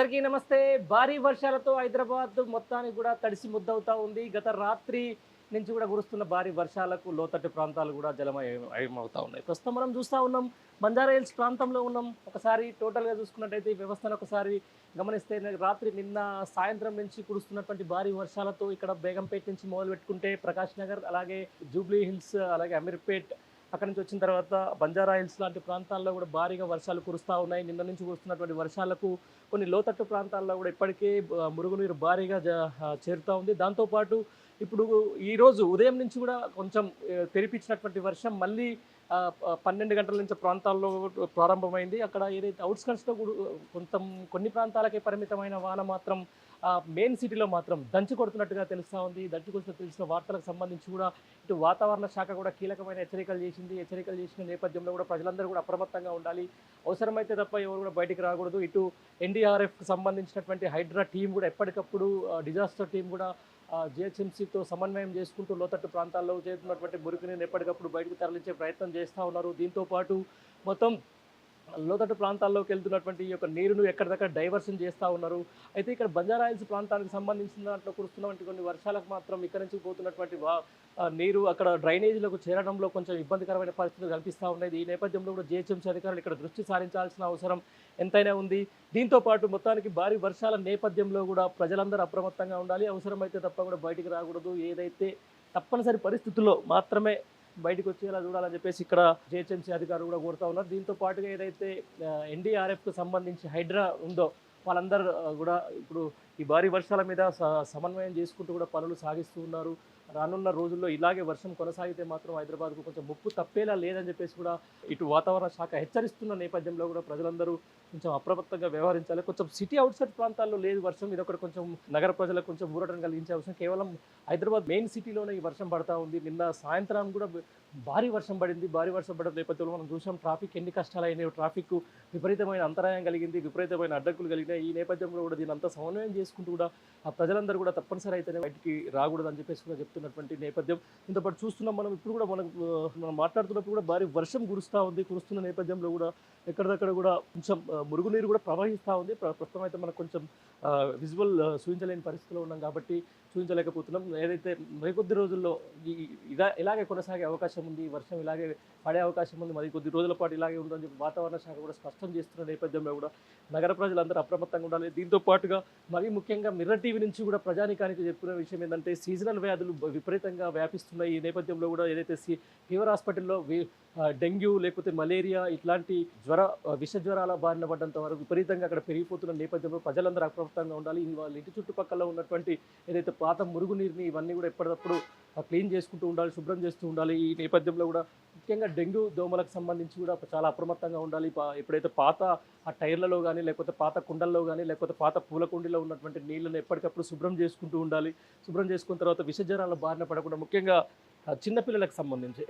అందరికీ నమస్తే. భారీ వర్షాలతో హైదరాబాద్ మొత్తానికి కూడా తడిసి ముద్దవుతా ఉంది. గత రాత్రి నుంచి కూడా కురుస్తున్న భారీ వర్షాలకు లోతట్టు ప్రాంతాలు కూడా జలమయం అవుతా ఉన్నాయి. ప్రస్తుతం మనం చూస్తూ ఉన్నాం బంజారా హిల్స్ ప్రాంతంలో ఉన్నాం. ఒకసారి టోటల్గా చూసుకున్నట్టయితే ఈ వ్యవస్థను ఒకసారి గమనిస్తే రాత్రి నిన్న సాయంత్రం నుంచి కురుస్తున్నటువంటి భారీ వర్షాలతో ఇక్కడ బేగంపేట నుంచి మొదలు పెట్టుకుంటే ప్రకాష్ నగర్ అలాగే జూబ్లీ హిల్స్ అలాగే అమీర్పేట్ అక్కడ నుంచి వచ్చిన తర్వాత బంజారా హిల్స్ లాంటి ప్రాంతాల్లో కూడా భారీగా వర్షాలు కురుస్తూ ఉన్నాయి. నిన్న నుంచి కురుస్తున్నటువంటి వర్షాలకు కొన్ని లోతట్టు ప్రాంతాల్లో కూడా ఇప్పటికే మురుగునీరు భారీగా చేరుతూ ఉంది. దాంతోపాటు ఇప్పుడు ఈరోజు ఉదయం నుంచి కూడా కొంచెం తెరిపించినటువంటి వర్షం మళ్ళీ పన్నెండు గంటల నుంచి ప్రాంతాల్లో ప్రారంభమైంది. అక్కడ ఏదైతే అవుట్స్కట్స్లో కూడా కొంత కొన్ని ప్రాంతాలకే పరిమితమైన వాన మాత్రం మెయిన్ సిటీలో మాత్రం దంచి కొడుతున్నట్టుగా తెలుస్తూ ఉంది. దంచి కొడుతున్న తెలిసిన వార్తలకు సంబంధించి కూడా ఇటు వాతావరణ శాఖ కూడా కీలకమైన హెచ్చరికలు చేసింది. హెచ్చరికలు చేసిన నేపథ్యంలో కూడా ప్రజలందరూ కూడా అప్రమత్తంగా ఉండాలి. అవసరమైతే తప్ప ఎవరు కూడా బయటికి రాకూడదు. ఇటు ఎన్డీఆర్ఎఫ్కి సంబంధించినటువంటి హైడ్రా టీం కూడా ఎప్పటికప్పుడు డిజాస్టర్ టీం కూడా జిహెచ్ఎంసీతో సమన్వయం చేసుకుంటూ లోతట్టు ప్రాంతాల్లో చేస్తున్నటువంటి మురికిని ఎప్పటికప్పుడు బయటకు తరలించే ప్రయత్నం చేస్తూ ఉన్నారు. దీంతో పాటు మొత్తం లోతట్టు ప్రాంతాల్లోకి వెళ్తున్నటువంటి ఈ యొక్క నీరును ఎక్కడిదక్కడ డైవర్షన్ చేస్తూ ఉన్నారు. అయితే ఇక్కడ బంజారాయిల్స్ ప్రాంతానికి సంబంధించిన దాంట్లో కురుస్తున్నటువంటి కొన్ని వర్షాలకు మాత్రం ఇక్కడ నుంచి పోతున్నటువంటి వా నీరు అక్కడ డ్రైనేజీలకు చేరడంలో కొంచెం ఇబ్బందికరమైన పరిస్థితులు కనిపిస్తూ ఉన్నాయి. ఈ నేపథ్యంలో కూడా జిహెచ్ఎంసీ అధికారులు ఇక్కడ దృష్టి సారించాల్సిన అవసరం ఎంతైనా ఉంది. దీంతో పాటు మొత్తానికి భారీ వర్షాల నేపథ్యంలో కూడా ప్రజలందరూ అప్రమత్తంగా ఉండాలి. అవసరమైతే తప్ప కూడా బయటికి రాకూడదు. ఏదైతే తప్పనిసరి పరిస్థితుల్లో మాత్రమే బయటకు వచ్చేలా చూడాలని చెప్పేసి ఇక్కడ జిహెచ్ఎంసీ అధికారులు కూడా కోరుతా ఉన్నారు. దీంతో పాటుగా ఏదైతే ఎన్డీఆర్ఎఫ్కి సంబంధించి హైడ్రా ఉందో వాళ్ళందరూ కూడా ఇప్పుడు ఈ భారీ వర్షాల మీద సమన్వయం చేసుకుంటూ కూడా పనులు సాగిస్తూ ఉన్నారు. రానున్న రోజుల్లో ఇలాగే వర్షం కొనసాగితే మాత్రం హైదరాబాద్కు కొంచెం ముప్పు తప్పేలా లేదని చెప్పేసి కూడా ఇటు వాతావరణ శాఖ హెచ్చరిస్తున్న నేపథ్యంలో కూడా ప్రజలందరూ కొంచెం అప్రమత్తంగా వ్యవహరించాలి. కొంచెం సిటీ అవుట్సైడ్ ప్రాంతాల్లో లేదు వర్షం. ఇది ఒకటి కొంచెం నగర ప్రజలకు కొంచెం ఊరటం కలిగించే అవసరం. కేవలం హైదరాబాద్ మెయిన్ సిటీలోనే ఈ వర్షం పడతా ఉంది. నిన్న సాయంత్రం కూడా భారీ వర్షం పడింది. భారీ వర్షం పడిన నేపథ్యంలో మనం చూసాం ట్రాఫిక్ ఎన్ని కష్టాలు అయినాయి ట్రాఫిక్ విపరీతమైన అంతరాయం కలిగింది. విపరీతమైన అడ్డంకులు కలిగినాయి. ఈ నేపథ్యంలో కూడా దీని అంతా సమన్వయం చేసుకుంటూ కూడా ఆ ప్రజలందరూ కూడా తప్పనిసరి అయితేనే బయటికి రాకూడదని చెప్పేసి కూడా చెప్తున్నటువంటి నేపథ్యం. ఇంత పాటు చూస్తున్నాం మనం ఇప్పుడు కూడా మనం మనం మాట్లాడుతున్నప్పుడు కూడా భారీ వర్షం కురుస్తూ ఉంది. కురుస్తున్న నేపథ్యంలో కూడా ఎక్కడిదక్కడ కూడా కొంచెం మురుగునీరు కూడా ప్రవహిస్తూ ఉంది. ప్రస్తుతం అయితే మనకు కొంచెం విజువల్ సూచించలేని పరిస్థితిలో ఉన్నాం కాబట్టి చూపించలేకపోతున్నాం. ఏదైతే మరికొద్ది రోజుల్లో ఈ ఇలా ఇలాగే కొనసాగే అవకాశం ఉంది వర్షం ఇలాగే పడే అవకాశం ఉంది మరి కొద్ది రోజుల పాటు ఇలాగే ఉందని చెప్పి వాతావరణ శాఖ కూడా స్పష్టం చేస్తున్న నేపథ్యంలో కూడా నగర ప్రజలందరూ అప్రమత్తంగా ఉండాలి. దీంతో పాటుగా మరీ ముఖ్యంగా మిర్రర్ టీవీ నుంచి కూడా ప్రజానికానికి చెప్పుకునే విషయం ఏంటంటే సీజనల్ వ్యాధులు విపరీతంగా వ్యాపిస్తున్నాయి. ఈ నేపథ్యంలో కూడా ఏదైతే సీ ఫీవర్ హాస్పిటల్లో డెంగ్యూ లేకపోతే మలేరియా ఇట్లాంటి జ్వర విష జ్వరాల బారిన పడ్డంత వరకు విపరీతంగా అక్కడ పెరిగిపోతున్న నేపథ్యంలో ప్రజలందరూ అప్రమత్తంగా ఉండాలి. వాళ్ళ ఇంటి చుట్టుపక్కల ఉన్నటువంటి ఏదైతే పాత మురుగునీరుని ఇవన్నీ కూడా ఎప్పటికప్పుడు క్లీన్ చేసుకుంటూ ఉండాలి శుభ్రం చేస్తూ ఉండాలి. ఈ నేపథ్యంలో కూడా ముఖ్యంగా డెంగ్యూ దోమలకు సంబంధించి కూడా చాలా అప్రమత్తంగా ఉండాలి. ఎప్పుడైతే పాత ఆ టైర్లలో కానీ లేకపోతే పాత కుండల్లో కానీ లేకపోతే పాత పూల కుండీలో ఉన్నటువంటి నీళ్ళని ఎప్పటికప్పుడు శుభ్రం చేసుకుంటూ ఉండాలి. శుభ్రం చేసుకున్న తర్వాత విష బారిన పడకుండా ముఖ్యంగా చిన్నపిల్లలకు సంబంధించి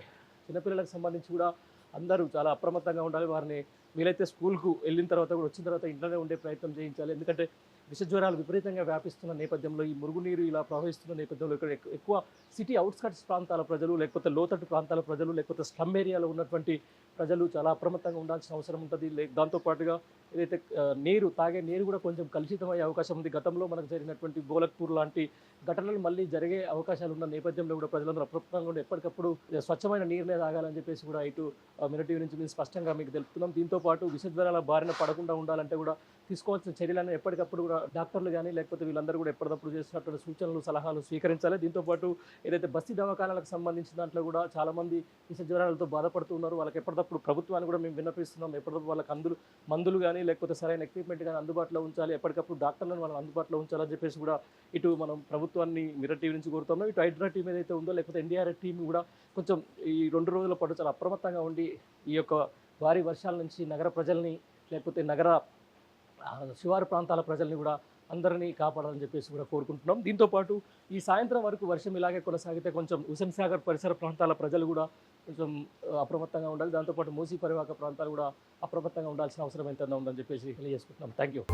చిన్నపిల్లలకు సంబంధించి కూడా అందరూ చాలా అప్రమత్తంగా ఉండాలి. వారిని వీలైతే స్కూల్కు వెళ్ళిన తర్వాత కూడా వచ్చిన తర్వాత ఇంట్లోనే ఉండే ప్రయత్నం చేయించాలి. ఎందుకంటే విషజ్వరాలు విపరీతంగా వ్యాపిస్తున్న నేపథ్యంలో ఈ మురుగునీరు ఇలా ప్రవహిస్తున్న నేపథ్యంలో ఇక్కడ ఎక్కువ సిటీ అవుట్స్కట్స్ ప్రాంతాల ప్రజలు లేకపోతే లోతట్టు ప్రాంతాల ప్రజలు లేకపోతే స్లమ్ ఏరియాలో ఉన్నటువంటి ప్రజలు చాలా అప్రమత్తంగా ఉండాల్సిన అవసరం ఉంటుంది. లే- దాంతోపాటుగా ఏదైతే నీరు తాగే నీరు కూడా కొంచెం కలుషితమయ్యే అవకాశం ఉంది. గతంలో మనకు జరిగినటువంటి గోలక్పూర్ లాంటి ఘటనలు మళ్ళీ జరిగే అవకాశాలు ఉన్న నేపథ్యంలో కూడా ప్రజలందరూ అప్రమత్తంగా ఉండి ఎప్పటికప్పుడు స్వచ్ఛమైన నీరునే తాగాలని చెప్పేసి కూడా ఇటు మినిటీ నుంచి మేము స్పష్టంగా మీకు తెలుపుతున్నాం. దీంతో పాటు విషజ్వరాల బారిన పడకుండా ఉండాలంటే కూడా తీసుకోవాల్సిన చర్యలను ఎప్పటికప్పుడు కూడా డాక్టర్లు కానీ లేకపోతే వీళ్ళందరూ కూడా ఎప్పటికప్పుడు చేస్తున్నటువంటి సూచనలు సలహాలు స్వీకరించాలి. దీంతో పాటు ఏదైతే బస్తీ దవాఖానాలకు సంబంధించిన దాంట్లో కూడా చాలామంది విష జ్వరాలతో వాళ్ళకి ఎప్పటికప్పుడు ప్రభుత్వాన్ని కూడా మేము విన్నపిస్తున్నాం. ఎప్పటికప్పుడు వాళ్ళకి అందులు మందులు కానీ లేకపోతే సరైన ఎక్విప్మెంట్ కానీ అందుబాటులో ఉంచాలి. ఎప్పటికప్పుడు డాక్టర్లను వాళ్ళని అందుబాటులో ఉంచాలని చెప్పేసి కూడా ఇటు మనం ప్రభుత్వాన్ని మిర్రర్ టీవీ నుంచి కోరుతున్నాం. ఇటు హైడ్రా టీం ఏదైతే ఉందో లేకపోతే ఎన్డీఆర్ఎఫ్ టీం కూడా కొంచెం ఈ రెండు రోజుల పాటు చాలా అప్రమత్తంగా ఉండి ఈ యొక్క భారీ వర్షాల నుంచి నగర ప్రజల్ని లేకపోతే నగర శివారు ప్రాంతాల ప్రజల్ని కూడా అందరినీ కాపాడాలని చెప్పేసి కూడా కోరుకుంటున్నాం. దీంతో పాటు ఈ సాయంత్రం వరకు వర్షం ఇలాగే కొనసాగితే కొంచెం హుసేన్ సాగర్ పరిసర ప్రాంతాల ప్రజలు కూడా కొంచెం అప్రమత్తంగా ఉండాలి. దాంతోపాటు మూసీ పరివాహక ప్రాంతాలు కూడా అప్రమత్తంగా ఉండాల్సిన అవసరం ఎంత ఉందని చెప్పేసి తెలియజేసుకుంటున్నాం. Thank you